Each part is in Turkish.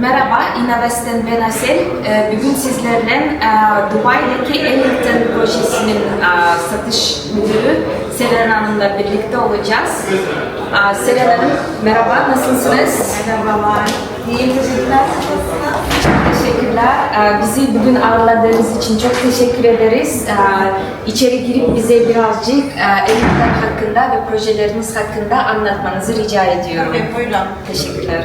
Merhaba, Innovest'ten ben Asel. Ee, Bugün sizlerle e, Dubai'deki Ellington projesinin e, satış müdürü Selen Hanım'la birlikte olacağız. Aa, Selen Hanım, merhaba, nasılsınız? Merhabalar. İyiyim, teşekkürler. Teşekkürler. Bizi bugün ağırladığınız için çok teşekkür ederiz. İçeri girip bize birazcık e, Ellington hakkında ve projeleriniz hakkında anlatmanızı rica ediyorum. Tabii buyurun. Teşekkürler.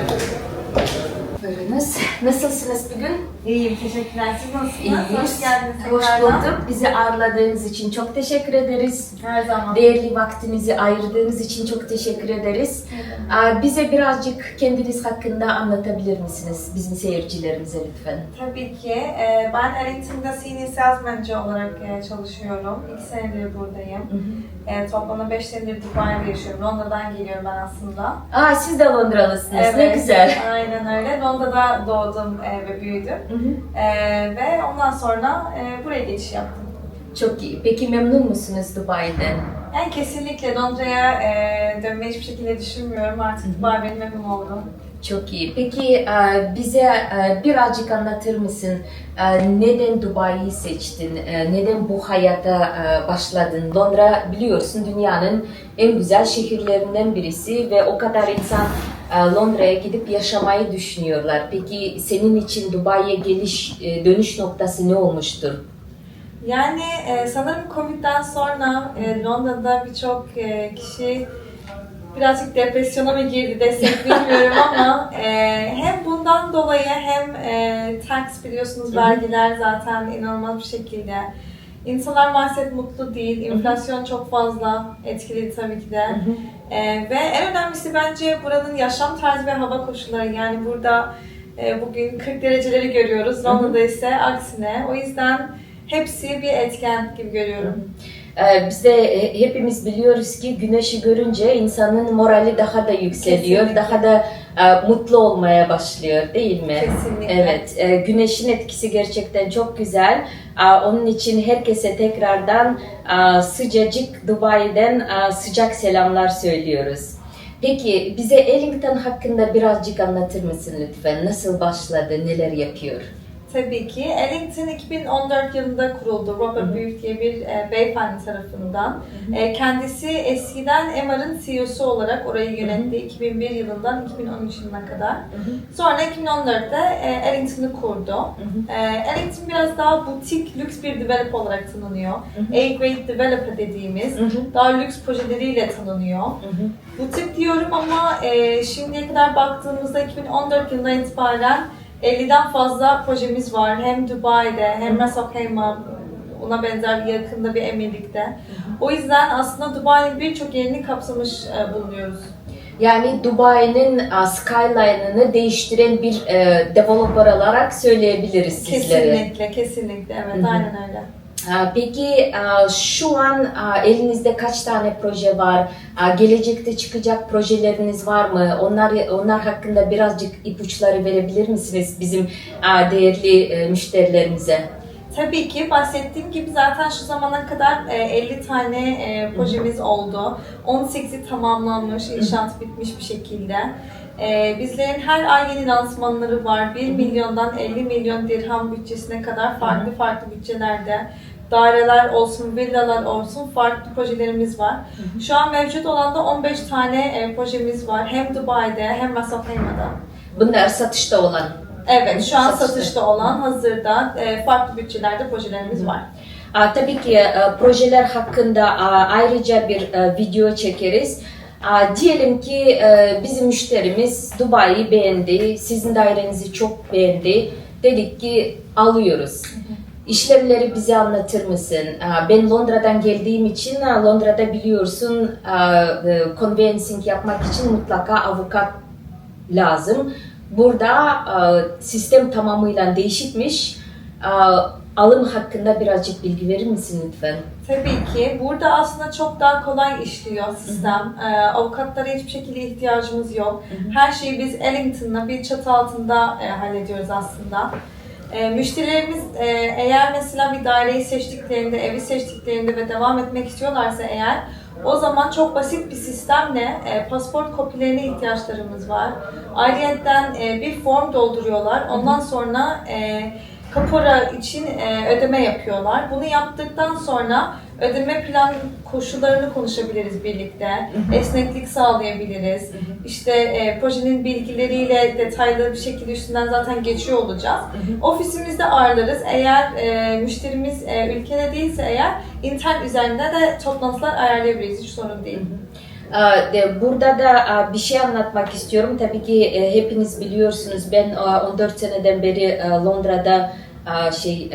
Buyurunuz. Nasılsınız bugün? İyiyim teşekkürler. Siz nasılsınız? İyiyiz. Hoş geldiniz Hoş tekrardan. bulduk. Bizi ağırladığınız için çok teşekkür ederiz. Her zaman. Değerli vaktinizi ayırdığınız için çok teşekkür ederiz. Aa, Bize birazcık kendiniz hakkında anlatabilir misiniz bizim seyircilerimize lütfen? Tabii ki. Ee, ben Ellington'da Senior Sales Manager olarak e, çalışıyorum. İki senedir buradayım. E, toplamda beş senedir Dubai'de yaşıyorum. Londra'dan geliyorum ben aslında. Aa, siz de Londralısınız. Ne güzel. Aynen öyle. Londra'da doğdum e, ve büyüdüm. Hı hı. E, ve ondan sonra e, buraya geçiş yaptım. Çok iyi. Peki memnun musunuz Dubai'den? Yani kesinlikle Londra'ya e, dönmeyi hiçbir şekilde düşünmüyorum. Artık Dubai benim evim oldu. Çok iyi. Peki e, bize e, birazcık anlatır mısın? E, Neden Dubai'yi seçtin? E, Neden bu hayata e, başladın? Londra biliyorsun dünyanın en güzel şehirlerinden birisi ve o kadar insan Londra'ya gidip yaşamayı düşünüyorlar. Peki senin için Dubai'ye geliş e, dönüş noktası ne olmuştur? Yani e, sanırım Covid'den sonra e, Londra'da birçok e, kişi birazcık depresyona mı girdi desek bilmiyorum ama e, hem bundan dolayı hem e, tax biliyorsunuz vergiler zaten inanılmaz bir şekilde. İnsanlar maalesef mutlu değil. Enflasyon çok fazla etkiledi tabii ki de. E, ve en önemlisi bence buranın yaşam tarzı ve hava koşulları. Yani burada e, bugün 40 dereceleri görüyoruz. Londra'da ise aksine. O yüzden hepsi bir etken gibi görüyorum. Ee, Biz de e, hepimiz biliyoruz ki güneşi görünce insanın morali daha da yükseliyor, Kesinlikle. daha da e, mutlu olmaya başlıyor değil mi? Kesinlikle. Evet, e, güneşin etkisi gerçekten çok güzel. Onun için herkese tekrardan sıcacık Dubai'den sıcak selamlar söylüyoruz. Peki bize Ellington hakkında birazcık anlatır mısın lütfen? Nasıl başladı, neler yapıyor? Tabii ki. Ellington 2014 yılında kuruldu. Robert Hı hı. Büyük diye bir e, beyefendi tarafından. E, kendisi eskiden MR'ın CEO'su olarak orayı yönetti 2001 yılından 2013 yılına kadar. Sonra 2014'te e, Ellington'ı kurdu. E, Ellington biraz daha butik, lüks bir developer olarak tanınıyor. A-grade developer dediğimiz daha lüks projeleriyle tanınıyor. Butik diyorum ama e, şimdiye kadar baktığımızda 2014 yılından itibaren 50'den fazla projemiz var. Hem Dubai'de hem Khaimah, ona benzer yakında bir emirlikte. O yüzden aslında Dubai'nin birçok yerini kapsamış e, bulunuyoruz. Yani Dubai'nin e, skyline'ını değiştiren bir e, developer olarak söyleyebiliriz sizlere. Kesinlikle, kesinlikle. Evet, Hı hı. aynen öyle. Aa, Peki aa, şu an aa, elinizde kaç tane proje var? Aa, Gelecekte çıkacak projeleriniz var mı? Onlar onlar hakkında birazcık ipuçları verebilir misiniz bizim değerli e, müşterilerimize? Tabii ki bahsettiğim gibi zaten şu zamana kadar e, 50 tane e, projemiz oldu. 18'i tamamlanmış, inşaat bitmiş bir şekilde. E, bizlerin her ay yeni lansmanları var. 1 milyondan 50 milyon dirham bütçesine kadar farklı farklı bütçelerde daireler olsun, villalar olsun farklı projelerimiz var. Şu an mevcut olan da 15 tane e, projemiz var. Hem Dubai'de hem Khaimah'da. Bunlar satışta olan. Evet, şu an Satışta. satışta olan hazırda e, farklı bütçelerde projelerimiz var. Aa, Tabii ki e, projeler hakkında aa, ayrıca bir e, video çekeriz. Aa, Diyelim ki e, bizim müşterimiz Dubai'yi beğendi, sizin dairenizi çok beğendi. Dedik ki alıyoruz. İşlemleri bize anlatır mısın? Ben Londra'dan geldiğim için Londra'da biliyorsun e, conveyancing yapmak için mutlaka avukat lazım. Burada sistem tamamıyla değişikmiş. Alım hakkında birazcık bilgi verir misin lütfen? Tabii ki. Burada aslında çok daha kolay işliyor sistem. Ee, avukatlara hiçbir şekilde ihtiyacımız yok. Her şeyi biz Ellington'la bir çatı altında e, hallediyoruz aslında. E, müşterilerimiz e, eğer mesela bir daireyi seçtiklerinde, evi seçtiklerinde ve devam etmek istiyorlarsa eğer O zaman çok basit bir sistemle e, pasaport kopilerine ihtiyaçlarımız var. Ayrıyeten e, bir form dolduruyorlar. Ondan sonra e, kapora için e, ödeme yapıyorlar. Bunu yaptıktan sonra ödeme plan koşullarını konuşabiliriz birlikte. Esneklik sağlayabiliriz. İşte e, projenin bilgileriyle detaylı bir şekilde üstünden zaten geçiyor olacağız. Ofisimizde ağırlarız. Eğer e, müşterimiz e, ülkede değilse eğer internet üzerinden de toplantılar ayarlayabiliriz. Hiç sorun değil. Aa, de- Burada da bir şey anlatmak istiyorum. Tabii ki e, hepiniz biliyorsunuz ben aa, 14 seneden beri Londra'da şey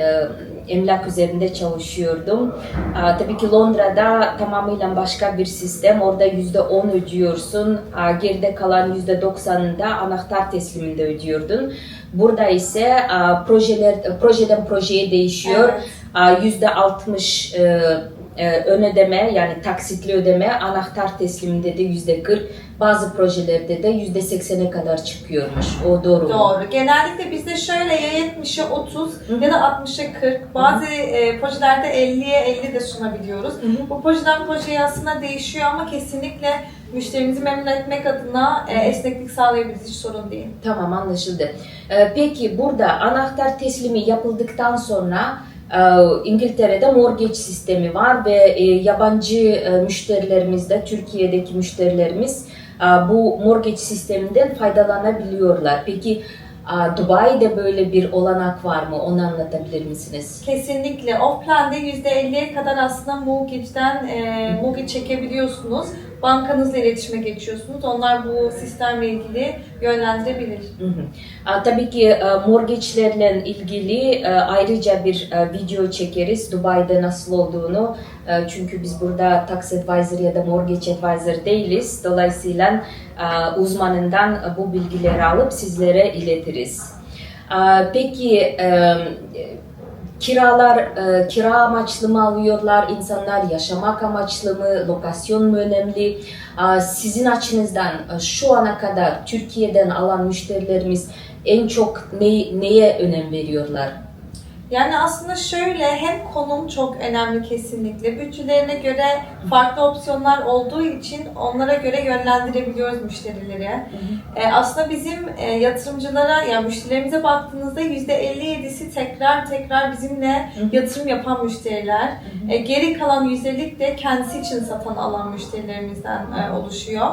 emlak üzerinde çalışıyordum. Aa, Tabii ki Londra'da tamamıyla başka bir sistem. Orada yüzde 10 ödüyorsun. Aa, Geride kalan yüzde 90'ını da anahtar tesliminde ödüyordun. Burada ise aa, projeler projeden projeye değişiyor. Evet. Yüzde 60 e, e, ön ödeme yani taksitli ödeme anahtar tesliminde de yüzde 40 bazı projelerde de yüzde 80'e kadar çıkıyormuş. O doğru mu? Doğru. Genellikle bizde şöyle ya 70'e 30 ya da 60'a 40. Bazı e, projelerde 50'ye 50 de sunabiliyoruz. hı. Bu projeden projeye aslında değişiyor ama kesinlikle müşterimizi memnun etmek adına e, esneklik sağlayabiliriz. Hiç sorun değil. Tamam anlaşıldı. Ee, peki burada anahtar teslimi yapıldıktan sonra e, İngiltere'de mortgage sistemi var ve e, yabancı e, müşterilerimiz de Türkiye'deki müşterilerimiz e, bu mortgage sisteminden faydalanabiliyorlar. Peki Dubai'de böyle bir olanak var mı? Onu anlatabilir misiniz? Kesinlikle. Off plan'de %50'ye kadar aslında mortgage'den e, mortgage çekebiliyorsunuz. Bankanızla iletişime geçiyorsunuz. Onlar bu sistemle ilgili yönlendirebilir. Hı hı. Tabii ki e, mortgage'lerle ilgili e, ayrıca bir e, video çekeriz Dubai'de nasıl olduğunu. E, Çünkü biz burada tax advisor ya da mortgage advisor değiliz. Dolayısıyla e, uzmanından e, bu bilgileri alıp sizlere iletiriz. Peki e, kiralar e, kira amaçlı mı alıyorlar insanlar yaşamak amaçlı mı lokasyon mu önemli Aa, sizin açınızdan e, şu ana kadar Türkiye'den alan müşterilerimiz en çok ne, neye önem veriyorlar? Yani aslında şöyle hem konum çok önemli kesinlikle. Bütçelerine göre farklı opsiyonlar olduğu için onlara göre yönlendirebiliyoruz müşterileri. E, aslında bizim e, yatırımcılara yani müşterilerimize baktığınızda %57'si tekrar tekrar bizimle Hı hı. yatırım yapan müşteriler. E, geri kalan %50'lik de kendisi için satın alan müşterilerimizden e, oluşuyor.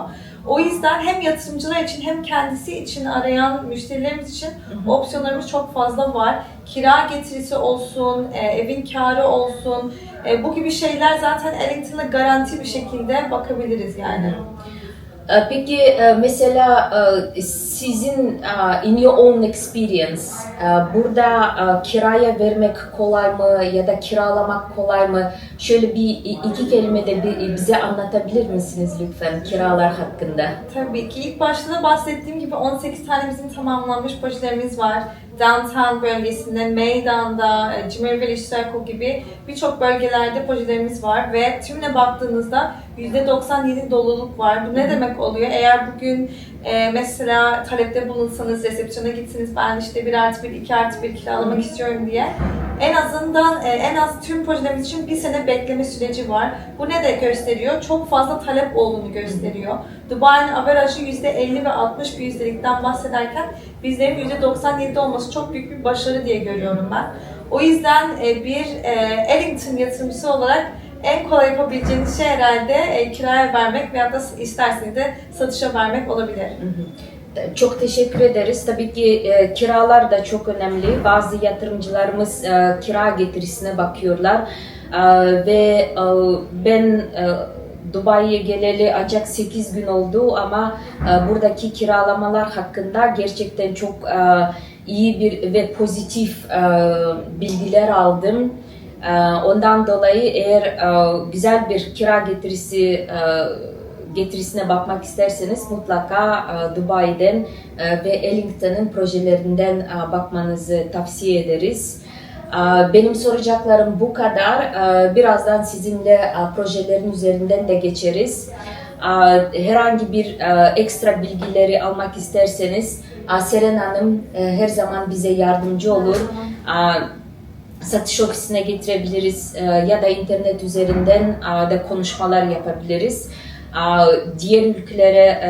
O yüzden hem yatırımcılar için hem kendisi için arayan müşterilerimiz için hı. opsiyonlarımız çok fazla var. Kira getirisi olsun, e, evin karı olsun. E, bu gibi şeyler zaten Ellington'a garanti bir şekilde bakabiliriz yani. Ee, Peki e, mesela e, sizin e, in your own experience burada kiraya vermek kolay mı ya da kiralamak kolay mı? Şöyle bir iki kelime de bi- bize anlatabilir misiniz lütfen kiralar hakkında? Tabii ki ilk başta da bahsettiğim gibi 18 tane bizim tamamlanmış projelerimiz var. Downtown bölgesinde, Meydan'da, e, Cimri Village Circle gibi birçok bölgelerde projelerimiz var ve tümüne baktığınızda %97 doluluk var. Bu ne demek oluyor? Eğer bugün e, mesela talepte bulunsanız, resepsiyona gitsiniz, ben işte 1 artı 1, 2 artı 1 kiralamak istiyorum diye en azından e, en az tüm projelerimiz için bir sene bekleme süreci var. Bu ne de gösteriyor? Çok fazla talep olduğunu gösteriyor. Dubai'nin averajı %50 ve 60 bir yüzdelikten bahsederken bizlerin %97 olması çok büyük bir başarı diye görüyorum ben. O yüzden e, bir e, Ellington yatırımcısı olarak en kolay yapabileceğiniz şey herhalde e, kiraya vermek veya da isterseniz de satışa vermek olabilir. Çok teşekkür ederiz. Tabii ki e, kiralar da çok önemli. Bazı yatırımcılarımız e, kira getirisine bakıyorlar E, ve e, ben e, Dubai'ye geleli ancak 8 gün oldu ama e, buradaki kiralamalar hakkında gerçekten çok e, iyi bir ve pozitif e, bilgiler aldım. E, ondan dolayı eğer e, güzel bir kira getirisi e, getirisine bakmak isterseniz mutlaka e, Dubai'den ve Ellington'ın projelerinden bakmanızı tavsiye ederiz. Benim soracaklarım bu kadar. Birazdan sizinle projelerin üzerinden de geçeriz. Herhangi bir ekstra bilgileri almak isterseniz Seren Hanım her zaman bize yardımcı olur. Satış ofisine getirebiliriz e, ya da internet üzerinden e, de konuşmalar yapabiliriz. E, Diğer ülkelere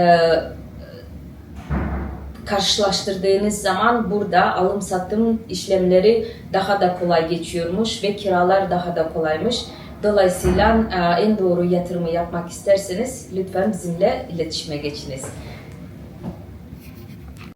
karşılaştırdığınız zaman burada alım satım işlemleri daha da kolay geçiyormuş ve kiralar daha da kolaymış. Dolayısıyla en doğru yatırımı yapmak isterseniz lütfen bizimle iletişime geçiniz.